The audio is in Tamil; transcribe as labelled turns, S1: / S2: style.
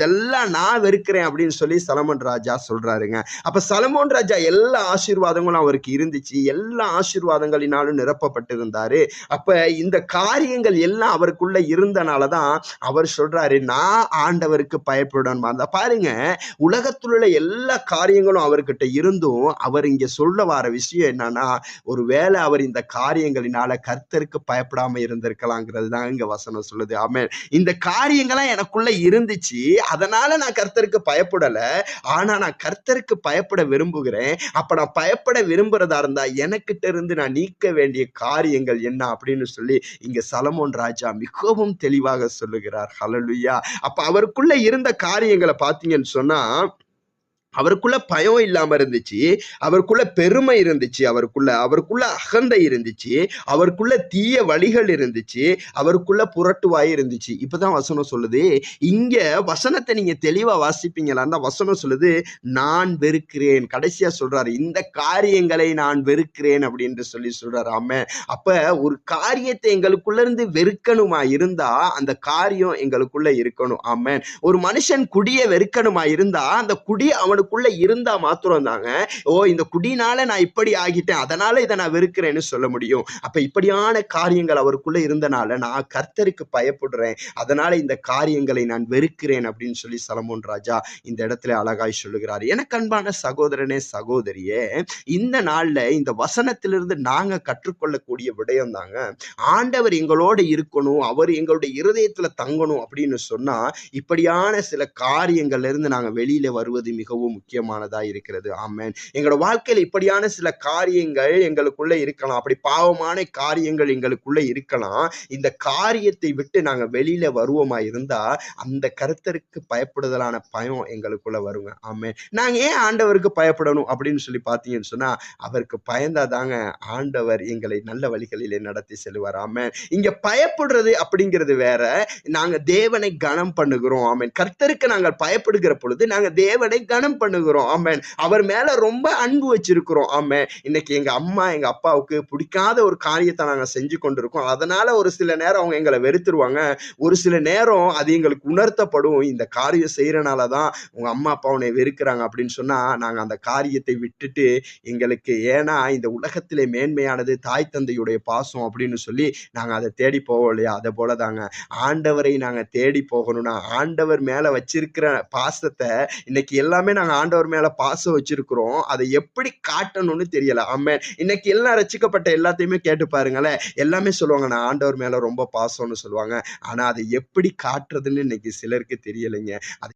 S1: இதெல்லாம் நான் வெறுக்கிறேன் அப்படின்னு சொல்லி சலமன் ராஜா சொல்றாருங்க. அப்ப சலமோன் ராஜா எல்லா ஆசீர்வாதங்களும் அவருக்கு இருந்துச்சு. எல்லா ஆசீர்வாதங்களினாலும் நிரப்பப்பட்டிருந்தாரு. அப்ப இந்த காரியங்கள் எல்லாம் அவருக்குள்ள இருந்தனாலதான் அவர் சொல்றாரு நான் ஆண்டவருக்கு பயப்படணுமா அந்த பாருங்க உலகத்தில் உள்ள எல்லா காரியங்களும் அவர்கிட்ட இருந்தும் அவர் இங்க சொல்ல வர விஷயம் என்னன்னா ஒருவேளை அவர் இந்த காரியங்களினால கர்த்தருக்கு பயப்படாம இருந்திருக்கலாங்கிறது தான் இங்க வசனம் சொல்லுது. ஆமே இந்த காரியங்கள்லாம் எனக்குள்ள இருந்துச்சு. அதனால நான் கர்த்தருக்கு பயப்படல. ஆனா நான் கர்த்தருக்கு பயப்பட விரும்புகிறேன். அப்ப நான் பயப்பட விரும்புறதா இருந்தா எனக்கிட்ட இருந்து நான் நீக்க வேண்டிய காரியங்கள் என்ன அப்படின்னு சொல்லி இங்க சலமோன் ராஜா மிகவும் தெளிவாக சொல்லுகிறார். ஹலலுயா அப்ப அவருக்குள்ள இருந்த காரியங்களை பார்த்தீங்கன்னு சொன்னா அவருக்குள்ள பயம் இல்லாம இருந்துச்சு அவருக்குள்ள பெருமை இருந்துச்சு அவருக்குள்ள அவருக்குள்ள அகந்தை இருந்துச்சு அவருக்குள்ள தீய வழிகள் இருந்துச்சு அவருக்குள்ள புரட்டுவாய் இருந்துச்சு. இப்பதான் வசனம் சொல்லுது இங்க வசனத்தை நீங்க தெளிவா வாசிப்பீங்களா? வசனம் சொல்லுது நான் வெறுக்கிறேன். கடைசியா சொல்றாரு இந்த காரியங்களை நான் வெறுக்கிறேன் அப்படின்னு சொல்லி சொல்றாரு. ஆமே. அப்ப ஒரு காரியத்தை எங்களுக்குள்ள இருந்து வெறுக்கணுமா இருந்தா அந்த காரியம் எங்களுக்குள்ள இருக்கணும். ஆமென் ஒரு மனுஷன் குடிய வெறுக்கணுமா இருந்தா அந்த குடி அவனுக்குள்ள இருந்தா மாத்திரம் தாங்க ஓ இந்த குடினால நான் இப்படி ஆகிட்டேன் அதனால இதை நான் வெறுக்கிறேன்னு சொல்ல முடியும். அப்ப இப்படியான காரியங்கள் அவருக்குள்ள இருந்தனால நான் கர்த்தருக்கு பயப்படுறேன். அதனால இந்த காரியங்களை நான் வெறுக்கிறேன் அப்படின்னு சொல்லி சலமோன் ராஜா இந்த இடத்துல அழகாய் சொல்லுகிறார். எனக்கு அன்பான சகோதரனே சகோதரியே இந்த நாள்ல இந்த வசனத்திலிருந்து நாங்க கற்றுக்கொள்ளக்கூடிய விடயம் தாங்க ஆண்டவர் எங்களோட இருக்கணும் அவர் எங்களுடைய இருதயத்துல தங்கணும் அப்படின்னு சொன்னா இப்படியான சில காரியங்கள்ல இருந்து நாங்க வெளியில வருவது மிகவும் முக்கியமானதா இருக்கிறது. ஆமேன். எங்களோட வாழ்க்கையில இப்படியான சில காரியங்கள் எங்களுக்குள்ள இருக்கலாம். அப்படி பாவமான காரியங்கள் எங்களுக்குள்ள இருக்கலாம். இந்த காரியத்தை விட்டு நாங்க வெளியில வருவோமா இருந்தா அந்த கருத்தருக்கு பயப்படுதலான பயம் எங்களுக்குள்ள வருங்க. ஆமேன். நாங்க ஏன் ஆண்டவருக்கு பயப்படணும் அப்படின்னு சொல்லி பார்த்தீங்கன்னு சொன்னா அவருக்கு பயந்தாதாங்க ஆண்டவர் எங்களை நல்ல வழிகளிலே நடத்தி செல்வார் ஆமேன். இங்க பயப்படுறது அப்படிங்கிறது வேற. நாங்க தேவனை கனம் பண்ணுகிறோம். ஆமேன். கர்த்தருக்கு நாங்கள் பயப்படுகிற பொழுது நாங்க தேவனை கனம் பண்ணுகிறோம். ஆமேன். அவர் மேல ரொம்ப அன்பு வச்சிருக்கிறோம். ஆமே இன்னைக்கு எங்க அம்மா எங்க அப்பாவுக்கு பிடிக்காத ஒரு காரியத்தை நாங்க செஞ்சு கொண்டிருக்கோம். அதனால ஒரு சில நேரம் அவங்க எங்களை வெறுத்துருவாங்க. ஒரு சில நேரம் அது எங்களுக்கு உணர்த்தப்படும். இந்த காரியம் செய்யறனால தான் உங்க அம்மா அப்பா உன்னை வெறுக்கிறாங்க அப்படின்னு சொன்னா நாங்க அந்த காரியத்தை விட்டுட்டு எங்களுக்கு ஏன்னா இந்த உலகத்திலே மேன்மையானது தாய் தந்தையுடைய பாசம் அப்படின்னு சொல்லி நாங்க அதை தேடி போவோம் இல்லையா? அதை போல தாங்க ஆண்டவரை நாங்க தேடி போகணும்னா ஆண்டவர் மேல வச்சிருக்கிற பாசத்தை இன்னைக்கு எல்லாமே நாங்க ஆண்டவர் மேல பாசம் வச்சிருக்கிறோம். அதை எப்படி காட்டணும்னு தெரியல. ஆமே இன்னைக்கு எல்லாம் ரசிக்கப்பட்ட எல்லாத்தையுமே கேட்டு பாருங்களேன். எல்லாமே சொல்லுவாங்க நான் ஆண்டவர் மேல ரொம்ப பாசம்னு சொல்லுவாங்க. ஆனா அதை எப்படி காட்டுறதுன்னு இன்னைக்கு சிலருக்கு தெரியலைங்க. அது